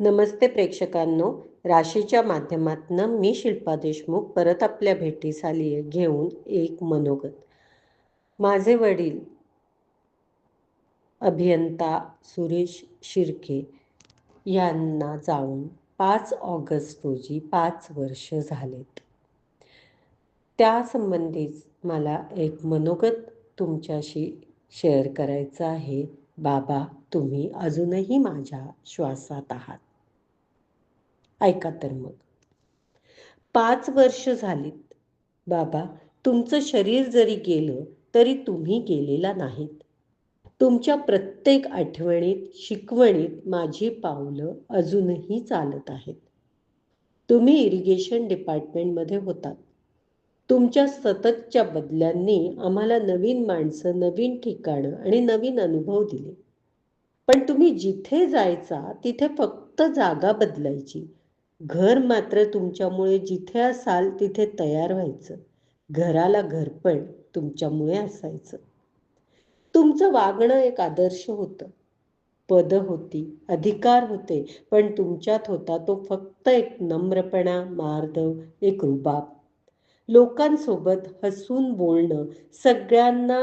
नमस्ते प्रेक्षकांनो. राशीच्या माध्यमातनं मी शिल्पा देशमुख परत आपल्या भेटीस आली आहे घेऊन एक मनोगत. माझे वडील अभियंता सुरेश शिर्के यांना जाऊन पाच ऑगस्ट रोजी पाच वर्ष झालेत. त्यासंबंधीच मला एक मनोगत तुमच्याशी शेअर करायचं आहे. बाबा तुम्ही अजूनही माझ्या श्वासात आहात. ऐका तर मग. पाच वर्ष झालीत. बाबा तुमचं शरीर जरी गेलं तरी तुम्ही गेलेला नाहीत. तुमच्या प्रत्येक आठवणीत शिकवणीत माझी पावलं अजूनही चालत आहेत. तुम्ही इरिगेशन डिपार्टमेंटमध्ये होतात. तुमच्या सततच्या बदल्यांनी आम्हाला नवीन माणसं नवीन ठिकाणं आणि नवीन अनुभव दिले. पण तुम्ही जिथे जायचा तिथे फक्त जागा बदलायची. घर मात्र तुमच्यामुळे जिथे असाल तिथे तयार व्हायचं. घराला घरपण तुमच्यामुळे असायचं. तुमचं वागणं एक आदर्श होतं. पद होती अधिकार होते पण तुमच्यात होता तो फक्त एक नम्रपणा मार्दव एक रुबाब. लोकांसोबत हसून बोलणं सगळ्यांना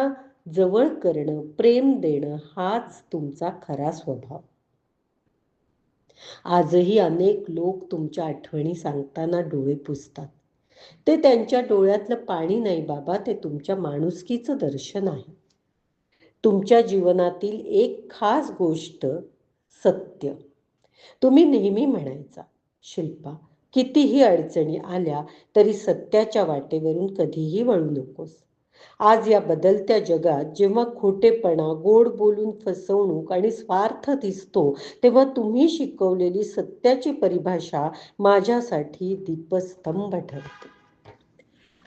जवळ करणं प्रेम देणं हाच तुमचा खरा स्वभाव. आजही अनेक लोक तुमच्या आठवणी सांगताना डोळे पुसतात. ते त्यांच्या डोळ्यातलं पाणी नाही बाबा ते तुमच्या माणुसकीचं दर्शन आहे. तुमच्या जीवनातील एक खास गोष्ट सत्य. तुम्ही नेहमी म्हणायचा शिल्पा कितीही अडचणी आल्या तरी सत्याच्या वाटेवरून कधीही वळू नकोस. आज या बदलत्या जगात जेव्हा खोटेपणा गोड बोलून फसवणूक आणि स्वार्थ दिसतो तेव्हा तुम्ही शिकवलेली सत्याची परिभाषा माझ्यासाठी दीपस्तंभ ठरते.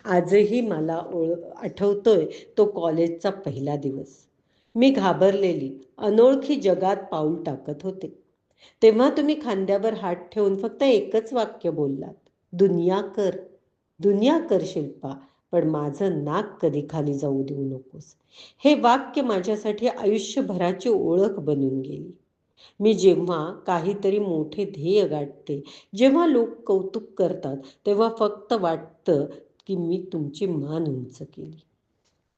आजही मला ओळ आठवतोय तो कॉलेजचा पहिला दिवस. मी घाबरलेली अनोळखी जगात पाऊल टाकत होते. तेव्हा तुम्ही खांद्यावर हात ठेवून फक्त एकच वाक्य बोललात. दुनिया कर दुनिया कर शिल्पा पण माझं नाक कधी खाली जाऊ देऊ नकोस. हे वाक्य माझ्यासाठी आयुष्यभराची ओळख बनून गेली. मी जेव्हा काहीतरी मोठे ध्येय गाठते जेव्हा लोक कौतुक करतात तेव्हा फक्त वाटतं की मी तुमची मान उंच केली.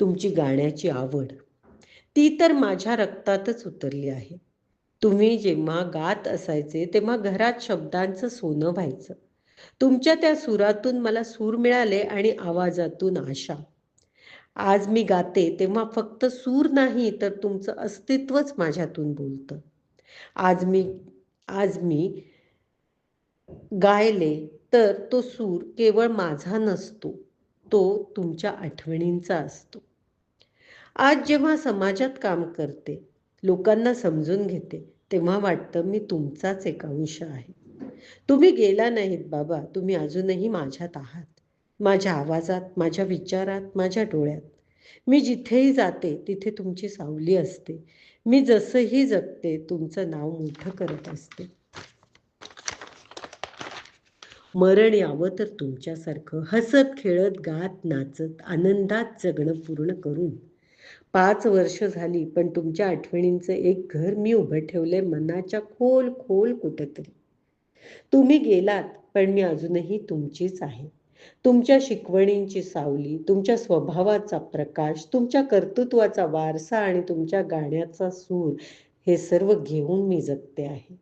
तुमची गाण्याची आवड. ती तर माझ्या रक्तातच उतरली आहे. तुम्ही जेव्हा गात असायचे तेव्हा घरात शब्दांचं सोनं व्हायचं. तुमच्या त्या सुरातून मला सूर मिळाले आणि आवाजातून आशा. आज मी गाते तेव्हा फक्त सूर नाही तर तुमचं अस्तित्वच माझ्यातून बोलतं. आज मी आज मी गायले तर तो सूर केवळ माझा नसतो तो तुमच्या आठवणींचा असतो. आज जेव्हा समाजात काम करते लोकांना समजून घेते तेव्हा वाटतं मी तुमचाच एक अंश आहे. तुम्ही गेला नाहीत बाबा तुम्ही अजूनही माझ्यात आहात. माझ्या आवाजात माझ्या विचारात माझ्या डोळ्यात. मी जिथेही जाते तिथे तुमची सावली असते. मी जसंही जगते तुमचं नाव मोठं करत असते. मरण यावं तर तुमच्यासारखं हसत खेळत गात नाचत आनंदात जगणं पूर्ण करून. पाच वर्ष झाली पण तुमच्या आठवणींचं एक घर मी उभं ठेवलंय मनाच्या खोल खोल कुठंतरी. तुम्ही गेलात पण मी अजूनही तुमचीच आहे. तुमच्या शिकवणींची सावली तुमच्या स्वभावाचा प्रकाश तुमच्या कर्तृत्वाचा वारसा आणि तुमच्या गाण्याचा सूर हे सर्व घेऊन मी जगते आहे.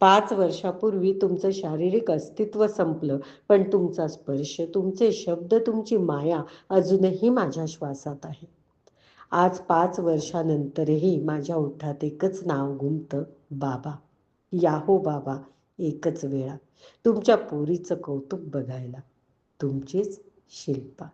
पाच वर्षापूर्वी तुमचं शारीरिक अस्तित्व संपलं पण तुमचा स्पर्श तुमचे शब्द तुमची माया अजूनही माझ्या श्वासात आहे. आज पाच वर्षानंतरही माझ्या ओठात एकच नाव गुंत बाबा. याहो बाबा एकच वेळा. तुमच्या पोरीचं कौतुक बघायला. तुमचीच शिल्पा.